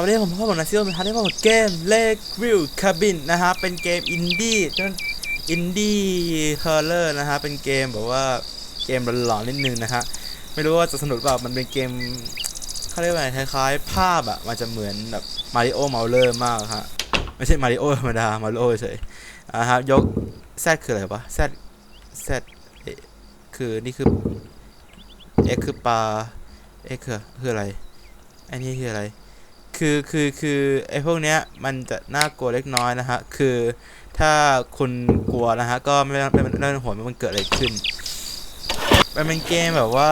วัสดีผมพ่อผมนาซิโอเป็นทันได้พ่อผมเกมเลกวิวคาบินนะฮะเป็นเกมอินดี้อินดี้ฮอร์เลอร์นะฮะเป็นเกมแบบว่าเกมหลอนๆนิดนึงนะฮะไม่รู้ว่าจะสนุกเปล่ามันเป็นเกมเขาเรียกว่าไงคล้ายๆ ภาพอะมันจะเหมือนแบบมาริโอเมาเลอร์มากฮะไม่ใช่มาริโอธรรมดามาริโอเฉยอ่าฮะยกแซดคืออะไรวะแซดแซดคือนี่คือเอ็กคือปลาเอ็กคือคืออะไรไอ้นี่คืออะไร คือคือคือไอ้พวกเนี้ยมันจะน่ากลัวเล็กน้อยนะฮะคือถ้าคุณกลัวนะฮะก็ไม่ต้องไม่ไม่ต้องห่วงว่ามันเกิดอะไรขึ้นมันเป็นเกมแบบว่า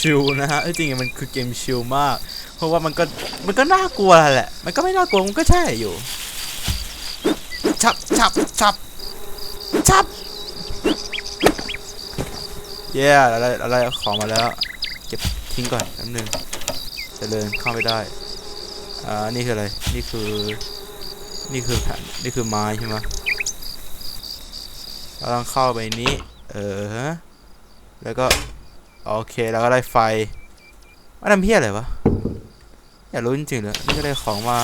ชิวๆนะฮะจริงๆมันคือเกมชิลมาก เพราะว่ามันก็มันก็น่ากลัวแหละ มันก็ไม่น่ากลัวมันก็ใช่อยู่ชับชับชับชับเย้เราได้เราได้ของมาแล้ว เก็บทิ้งก่อนแป๊บนึงเจริญเข้าไม่ได้ อ่านี่คืออะไร นี่คือ นี่คือแผ่นนี่คือไม้ใช่ไหมเราต้องเข้าไปนี้ เออฮะ แล้วก็ โอเคแล้วก็ได้ไฟว่าทำเพี้ยอะไรวะ อยากรู้จริงๆเลยนี่ก็ได้ของมา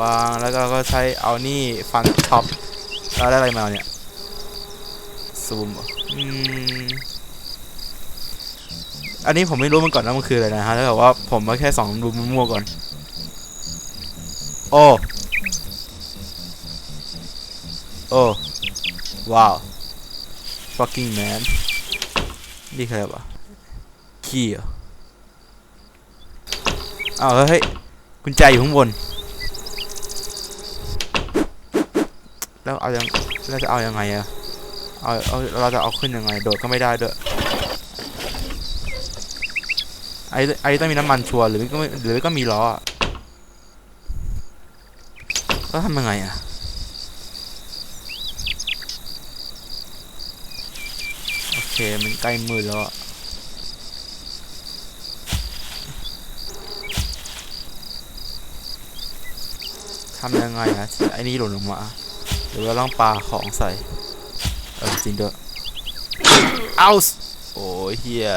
วางแล้วก็เราก็ใช้เอานี่ฟันท็อปแล้วได้อะไรมาเนี่ยซูมอืม อันนี้ผมไม่รู้มันก่อนว่ามันคืออะไรนะฮะแล้วแต่ว่าผมมาแค่สองดูมั่วๆก่อน โอ้ โอ้ ว้าว fucking man นี่ใครวะขี้เหรออ้าวเฮ้ยกุญแจอยู่ข้างบน แล้วเอายังแล้วจะเอายังไงอะเอาเอาเราจะเอาขึ้นยังไง โดดก็ไม่ได้ด้วย ไอ้ไอ้ต้องมีน้ำมันชัวร์หรือก็หรือก็มีล้ออะแล้วทำยังไงอะโอเคมันใกล้มือแล้วทำยังไงอะไอ้นี่หล่นลงมาหรือว่าต้องปาของใส่เออจริงด้วยเอาส์โอ้ยเฮีย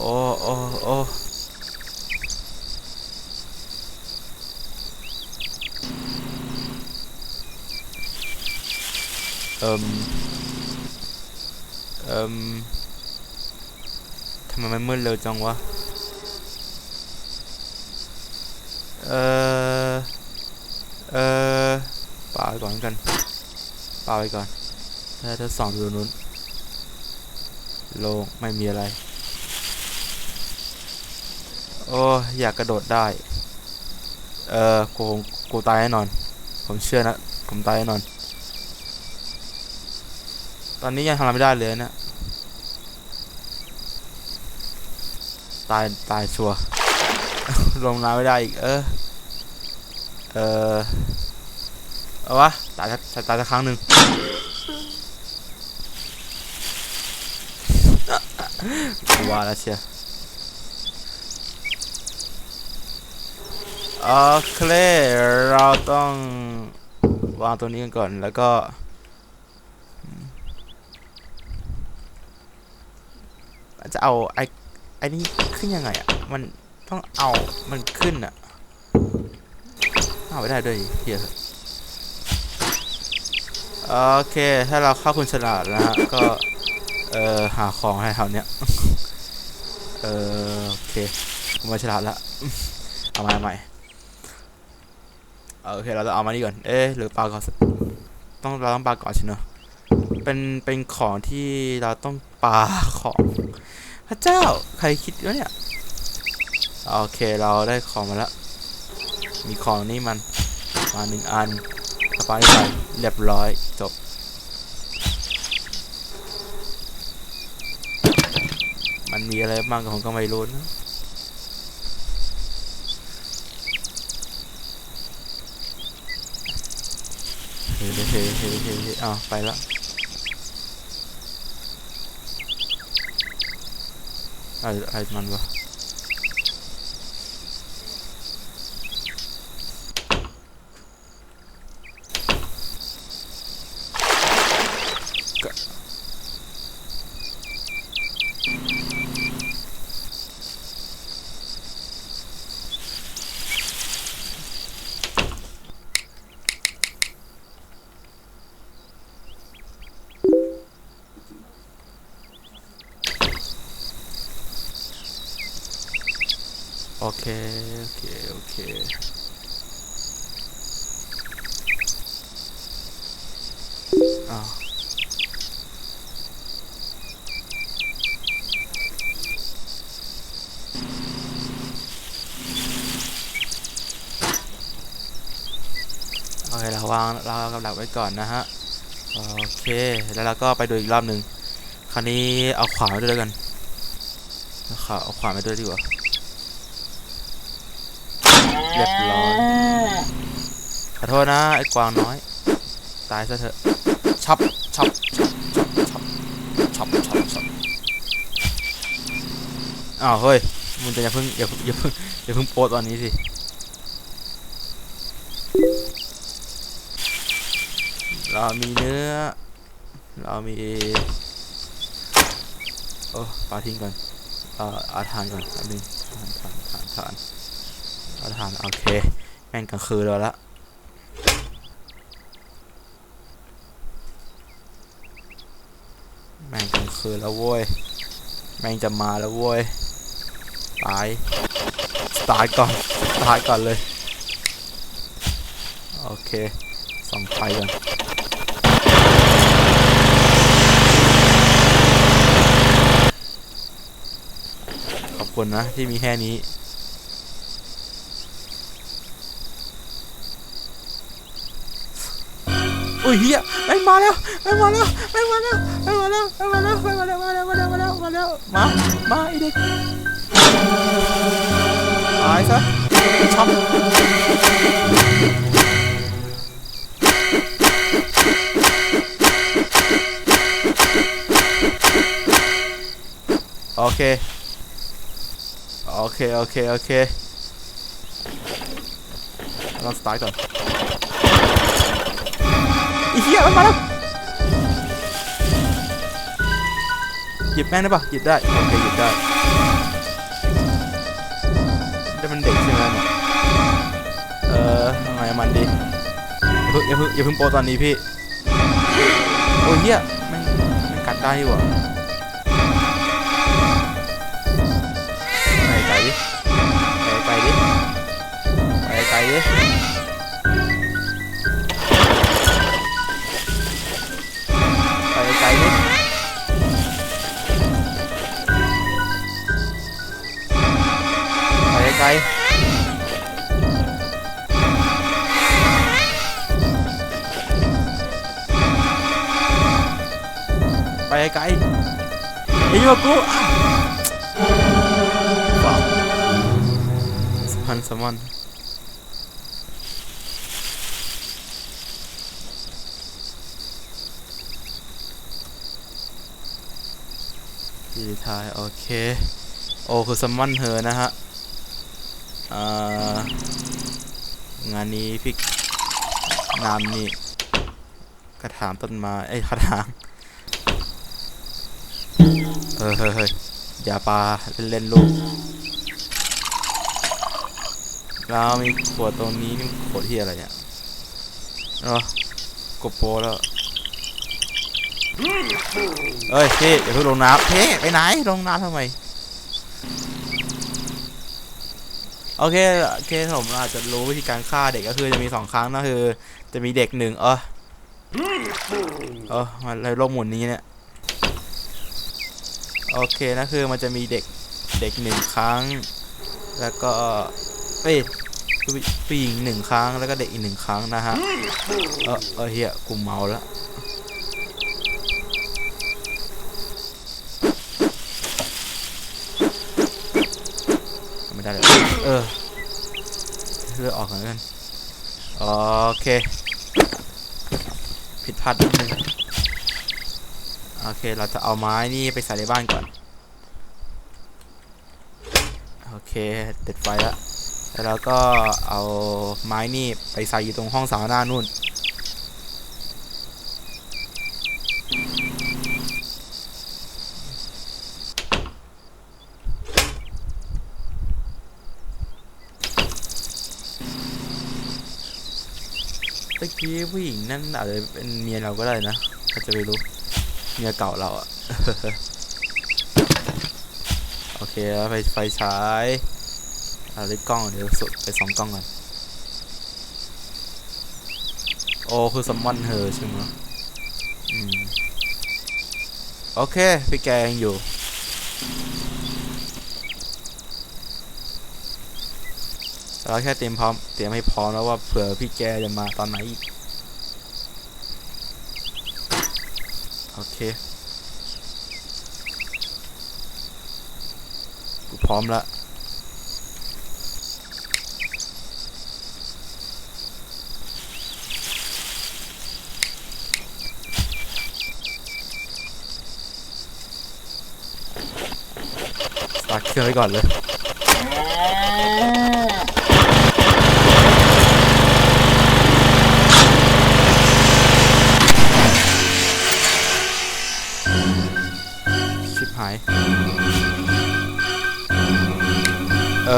โอ้โอ้โอ้เอิมเอิมทำไมมันมืดเร็วจังวะ เออเออปาไปก่อนกันป่าไปก่อนแล้วถ้าสองดูนู้นโลงไม่มีอะไร โอ้อยากกระโดดได้ เออกูกูตายแน่นอน ผมเชื่อนะ ผมตายแน่นอน ตอนนี้ยังทำอะไรไม่ได้เลยนะตายตายชัวลงน้ำไม่ได้อีก เออ เออเอาวะตายตายสักครั้งหนึ่งกูว่าแล้วเชียร์ โอเคเราต้องวางตัวนี้กันก่อนแล้วก็จะเอาไอ้ไอ้นี่ขึ้นยังไงอะ มันต้องเอามันขึ้นอะ เอาไม่ได้ด้วยเฮียโอเค ถ้าเราเข้าคุณฉลาดแล้วฮะ ก็ เอ่อ หาของให้แถวเนี้ย เออโอเค ผมมาฉลาดละ เอามาใหม่ โอเค เราจะเอามานี่ก่อน เอ๊ะหรือปลาก่อนต้องเราต้องปลาก่อนใช่เนอะเป็นเป็นของที่เราต้องปลาของพระเจ้าใครคิดวะเนี่ยโอเคเราได้ของมาแล้วมีของนี่มันมาหนึ่งอันเอาปลาใส่เรียบร้อยจบมันมีอะไรบ้างก็ผมก็ไม่รู้นะ เฮ้ยเฮ้ยเฮ้ยเฮ้ยอ้าวไปละอะไรอะไรมันวะ เค โอเค โอเค อ้าวโอเคเราวางเรากำลังไว้ก่อนนะฮะ โอเค แล้วเราก็ไปดูอีกรอบหนึ่งคราวนี้เอาขวาไปด้วยแล้วกันเอาขวาเอาขวาไปด้วยดีกว่า เรียบร้อยขอโทษนะไอ้กวางน้อย ตายซะเถอะช็อปช็อปช็อปช็อปช็อปช็อปช็อปอ้าวเฮ้ยมึงจะอย่าเพิ่งอย่าเพิ่งอย่าเพิ่งอย่าเพิ่งโพสต์ตอนนี้สิเรามีเนื้อ เรามีโอ้ปลาทิ้งก่อน เอ่ออาทานก่อนอันนึงทานทานทานทาน เอาทานโอเค แม่งกลางคืนแล้วละแม่งกลางคืนแล้วโว้ย แม่งจะมาแล้วโว้ย ตาย ตาร์ทก่อน ตาร์ทก่อนเลย โอเคส่องไฟก่อนขอบคุณนะที่มีแค่นี้ อุ้ยเฮียแม่งมาแล้วแม่งมาแล้วแม่งมาแล้วแม่งมาแล้วแม่งมาแล้วแม่งมาแล้วมาแล้วมาแล้วมาแล้วมาแล้วมามาไอเด็กตายซะช็อปโอเค โอเค โอเค โอเคเราสตาร์ทก่อน เหี้ยมันมาแล้วหยิบแม่งได้ปะหยิบได้โอเคหยิบได้แต่มันเด็กใช่ไหมเนี่ยเออทำไงมันดีอย่าเพิ่งอย่าเพิ่งอย่าเพิ่งโปรตอนนี้พี่โอ้ยเหี้ยมันมันกัดได้อยู่อะไปไกลดิไปไกลดิไปไกลดิ ไปไกลไปไกลไอ้ยูกูว้าวสมันสมันทีท้าย โอเค โอ้คือซัมมอนเธอนะฮะ งานนี้พี่นามนี่กระถางต้นไม้ไอ้กระถางเออเฮ้ยเฮ้ยอย่าปาเล่นๆลูกแล้วมีขวดตรงนี้นี่ขวดที่อะไรเนี่ยเออกดโปแล้วเอ้ยพี่อย่าเพิ่งลงน้ำพี่ไปไหนลงน้ำทำไม โอเคโอเคผมอาจจะรู้วิธีการฆ่าเด็กก็คือจะมีสองครั้งนะคือ จะมีเด็กหนึ่งเออเออมาอะไรโลกหมุนนี้เนี่ยโอเคนะคือมันจะมีเด็กเด็กหนึ่งครั้ง แล้วก็เอ้ยผู้หญิงหนึ่งครั้งแล้วก็เด็กอีกหนึ่งครั้งนะฮะเออเออเฮียกูเมาแล้วไม่ได้เลย ออเลือกออกก่อนกันโอเค ผิดพลาดนิดนึงโอเค เราจะเอาไม้นี่ไปใส่ในบ้านก่อน โอเคเด็ดไฟแล้วแล้วเราก็เอาไม้นี่ไปใส่อยู่ตรงห้องสาวหน้านู่น เมื่ผู้หญิงนั่นอาจจะเป็นเมียเราก็ได้นะใครจะไปรู้ เมียเก่าเราอะโอเคแล้วไฟไฟฉายเอาเล่นกล้องเดี๋ยวสุดไปสองกล้องก่อนโอ้คือซัมมอนเธอใช่ไหมอืมโอเค พี่แกยังอยู่ เราแค่เตรียมพร้อม เตรียมให้พร้อมแล้วว่าเผื่อพี่แกจะมาตอนไหนอีก โอเค กูพร้อมละสตาร์ทเครื่องไว้ก่อนเลย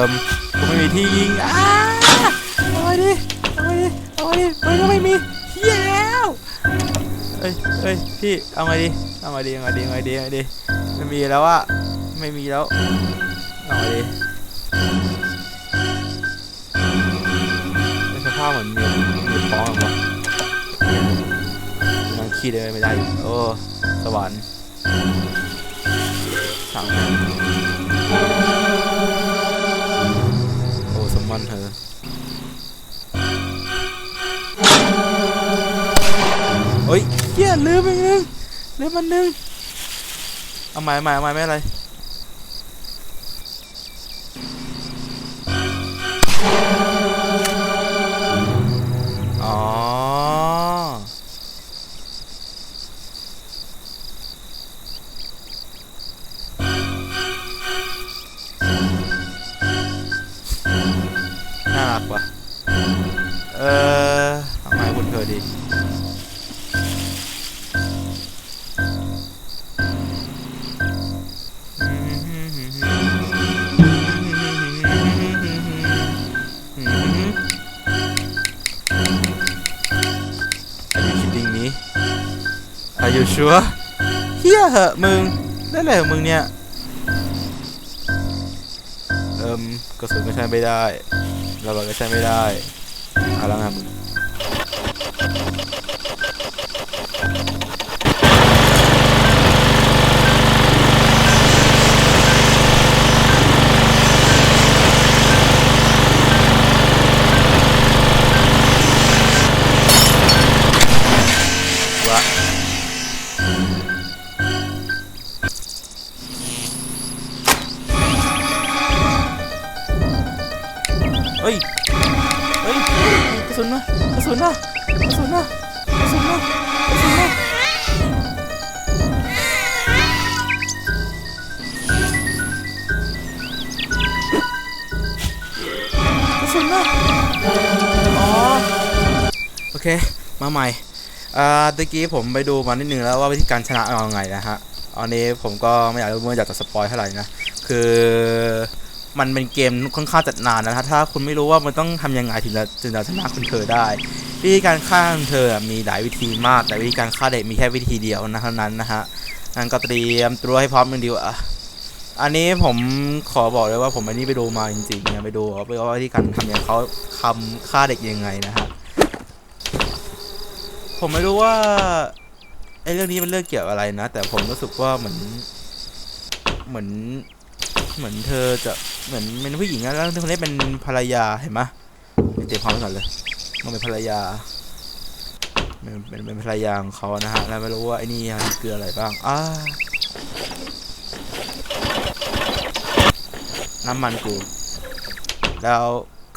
มกูไม่มีที่ยิงอ้าเอาไว้ดิเอาไว้ดิเอาไว้ดิมันก็ไม่มีเยแล้วเอ้ยเอ้ยพี่เอาไงดิเอาไงดิเอาไงดิเอาไงดิเอาไงดิไม่มีแล้วอะไม่มีแล้วเอาไงดิเป็นสภาพเหมือนมีมีท้องอะวะมันขี้เดินไม่ได้โอ้สวรรค์สั่ง มันเถอเฮ้ยเฮียลืมอีกนึงลืมมันนึงเอาใหม่ใหม่เอาใหม่ไม่อะไร เหอะมึงได้อะไรของมึงเนี่ย เอิมกระสุนก็ใช้ไม่ได้ระเบิดก็ใช้ไม่ได้อาละครับว เฮ้ย เฮ้ย กระสุนมากระสุนมากระสุนมากระสุนมากระสุนมาระสุนมาอ๋อ โอเค มาใหม่ อ่าตะกี้ผมไปดูมานิดนึงแล้วว่าวิธีการชนะเอาไงนะฮะ อันนี้ผมก็ไม่อยากไม่อยากจะสปอยเท่าไหร่นะ คือ มันเป็นเกมค่อนข้างจัดนานนะถ้าคุณไม่รู้ว่ามันต้องทำยังไงถึงจะถึงจะชนะคุณเธอได้ วิธีการฆ่าคุณเธอมีหลายวิธีมาก แต่วิธีการฆ่าเด็กมีแค่วิธีเดียวนะเท่านั้นนะฮะงั้นก็เตรียมตัวให้พร้อมกันดีกว่าอันนี้ผมขอบอกเลยว่าผมอันนี้ไปดูมาจริงๆเนี่ยไปดูไปว่าวิธีการทำอย่างเขาทำฆ่าเด็กยังไงนะฮะผมไม่รู้ว่าไอ้เรื่องนี้มันเรื่องเกี่ยวอะไรนะ แต่ผมรู้สึกว่าเหมือนเหมือนเหมือนเธอจะ เหมือนเป็นผู้หญิงนะแล้วคนนี้เป็นภรรยาเห็นไหมเตรียมพร้อมก่อนเลยมันเป็นภรรยาเป็นเป็นภรรยาของเขานะฮะแล้วไม่รู้ว่าไอ้นี่นคืออะไรบ้างอ้าน้ำมันกู แล้ว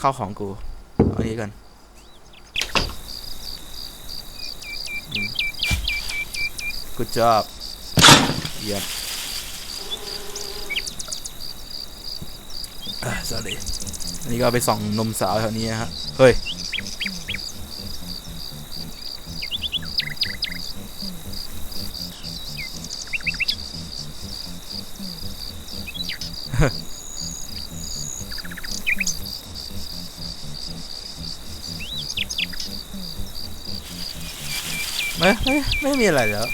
ข้าวของกูเอาอันนี้กันอืม good job เยี่ยม อ่า sorry อันนี้ก็ไปส่องนมสาวแถวนี้นะฮะ เฮ้ย ไม่ไม่ไม่มีอะไรแล้ว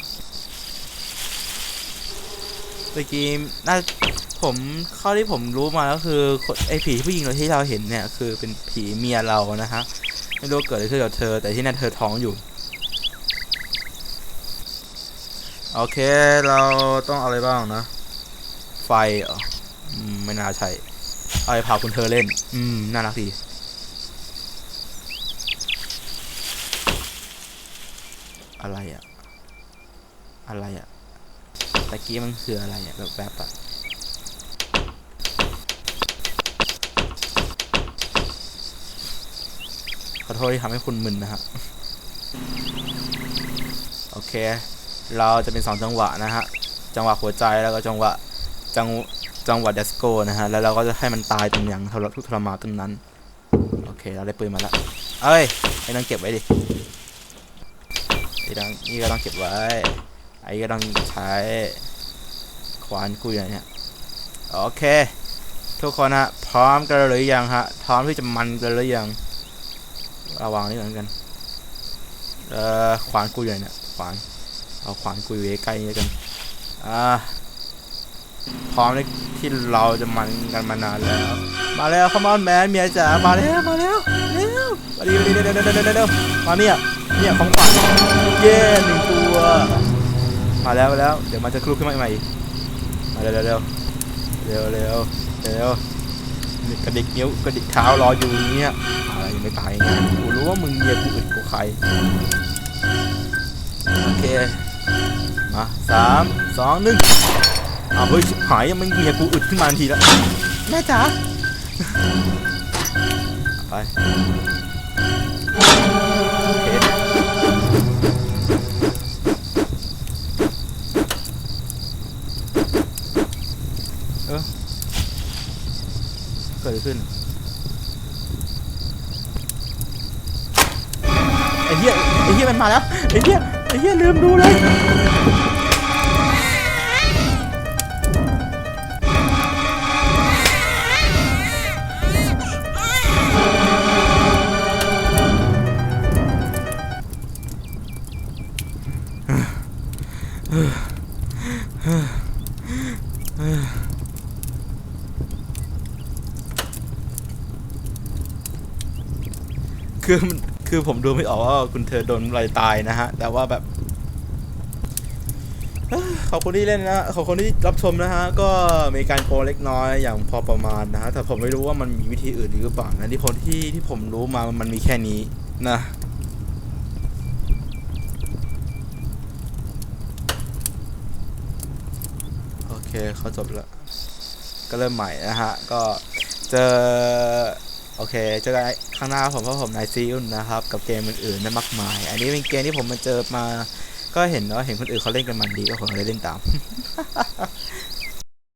ตะกี้น่า ผมข้าที่ผมรู้มาก็คือไอ้ผีผู้หญิงเราที่เราเห็นเนี่ย คือเป็นผีเมียเรานะฮะไม่รู้เกิดอะไรขึ้นกับเธอ แต่ที่นั่นเธอท้องอยู่ โอเคเราต้องอะไรบ้างนะ ไฟเหรอไม่น่าใช่เอาไปพาคุณเธอเล่น อืม น่ารักดีอะไรอะอะไรอะตะกี้มันคืออะไรอะแบบแบบอะ ขอโทษที่ทำให้คุณมึนนะฮะโอเค เราจะเป็นสองจังหวะนะฮะจังหวะหัวใจแล้วก็จังหวะจังจังหวะเดสโกนะฮะแล้วเราก็จะให้มันตายตรงอย่างทรทุกทรมานตรงนั้นโอเคเราได้ปืนมาแล้วเอ้ยไอ้นั่นเก็บไว้ดิไอ้ดังนี่ก็ต้องเก็บไว้ไอ้ก็ต้องใช้ควานกูอยู่ไหนเนี่ยโอเค ทุกคนฮะพร้อมกันหรือยังฮะพร้อมที่จะมันกันหรือยัง ระวังนี่เหมือนกัน เอ่อขวานกูอยู่นเนี่ยขวานเอาขวานกูอยู่ใกล้ๆนี่แล้วกัน อ่า พร้อมที่เราจะมันกันมานานแล้ว มาแล้วคอมอนแมนเมียจ๋ามาแล้วมาแล้วเร็วมาดีเร็วเร็วเร็วเร็วเร็วมาเนี่ยเนี่ยของขวัญเย้หนึ่งตัว มาแล้วมาแล้ว เดี๋ยวมันจะคลุกขึ้นมาใหม่มาเร็วเร็วเร็วเร็วเร็วเร็ว กระดิกนิ้วกระดิกเท้ารออยู่อย่างเงี้ยอะไรยังไม่ตายไงกูรู้ว่ามึงเมียกูอึดกูใครโอเคมาสามสองหนึ่งอ้าวเฮ้ยชิบหายยังมันเมียกูอึดขึ้นมาทันทีแล้วแม่จ๋าไป ขึ้นไอ้เหี้ยไอ้เหี้ยมันมาแล้วไอ้เหี้ยไอ้เหี้ยลืมดูเลย คือผมดูไม่ออกว่าคุณเธอโดนอะไรตายนะฮะ แต่ว่าแบบขอบคุณที่เล่นนะขอบคุณที่รับชมนะฮะ ก็มีการโกงเล็กน้อยอย่างพอประมาณนะฮะ แต่ผมไม่รู้ว่ามันมีวิธีอื่นหรือเปล่านะที่ผมที่ที่ผมรู้มามันมีแค่นี้นะโอเคเขาจบแล้ว ก็เริ่มใหม่นะฮะ ก็เจอ โอเคเจอกันข้างหน้าผมเพราะผมนายซีอุนนะครับ กับเกมอื่นๆนะมากมาย อันนี้เป็นเกมที่ผมมาเจอมา ก็เห็นเนาะเห็นคนอื่นเขาเล่นกันมันดีก็ผมเลยเล่นตาม